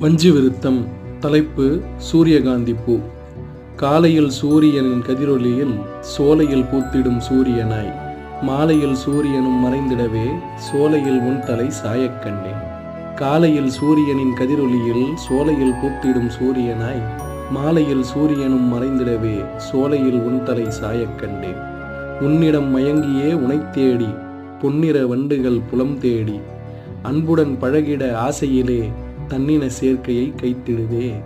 வஞ்சி விருத்தம் தலைப்பு சூரியகாந்தி பூ. காலையில் சூரியனின் கதிரொலியில் சோலையில் பூத்திடும் சூரியனாய். மாலையில் சூரியனும் மறைந்திடவே சோலையில் உன் தலை சாயக் கண்டேன். காலையில் சூரியனின் கதிரொலியில் சோலையில் பூத்திடும் சூரியனாய். மாலையில் சூரியனும் மறைந்திடவே சோலையில் உன் தலை சாயக் கண்டேன். உன்னிடம் மயங்கியே உனைத் தேடி பொன்னிற வண்டுகள் புலம் தேடி. அன்புடன் பழகிட ஆசையிலே தன்னின சேர்க்கையை கைத்திடுதே.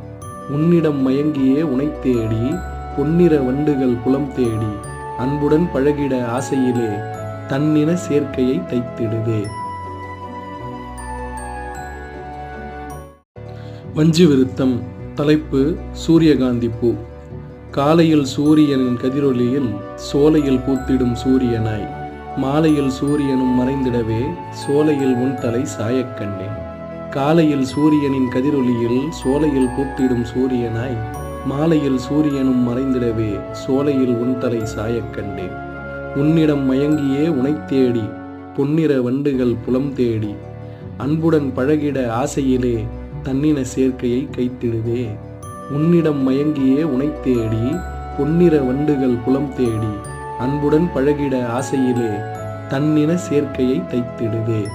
உன்னிடம் மயங்கியே உனைத் தேடி பொன்னிற வண்டுகள் புலம் தேடி அன்புடன் பழகிட ஆசையிலே தன்னின சேர்க்கையை தைத்திடுதே. வஞ்சி விருத்தம் தலைப்பு சூரியகாந்தி பூ. காலையில் சூரியனின் கதிரொலியில் சோலையில் பூத்திடும் சூரியனாய். மாலையில் சூரியனும் மறைந்திடவே சோலையில் உன் தலை சாயக்கண்டேன். காலையில் சூரியனின் கதிரொலியில் சோலையில் பூத்திடும் சூரியனாய் மாலையில் சூரியனும் மறைந்திடவே சோலையில் உன் தலை சாயக் கண்டேன். உன்னிடம் மயங்கியே உனை தேடி பொன்னிற வண்டுகள் புலம் தேடி அன்புடன் பழகிட ஆசையிலே தன்னின சேர்க்கையை கைத்திடுதே. உன்னிடம் மயங்கியே உனை தேடி பொன்னிற வண்டுகள் புலம் தேடி அன்புடன் பழகிட ஆசையிலே தன்னின சேர்க்கையை தைத்திடுதே.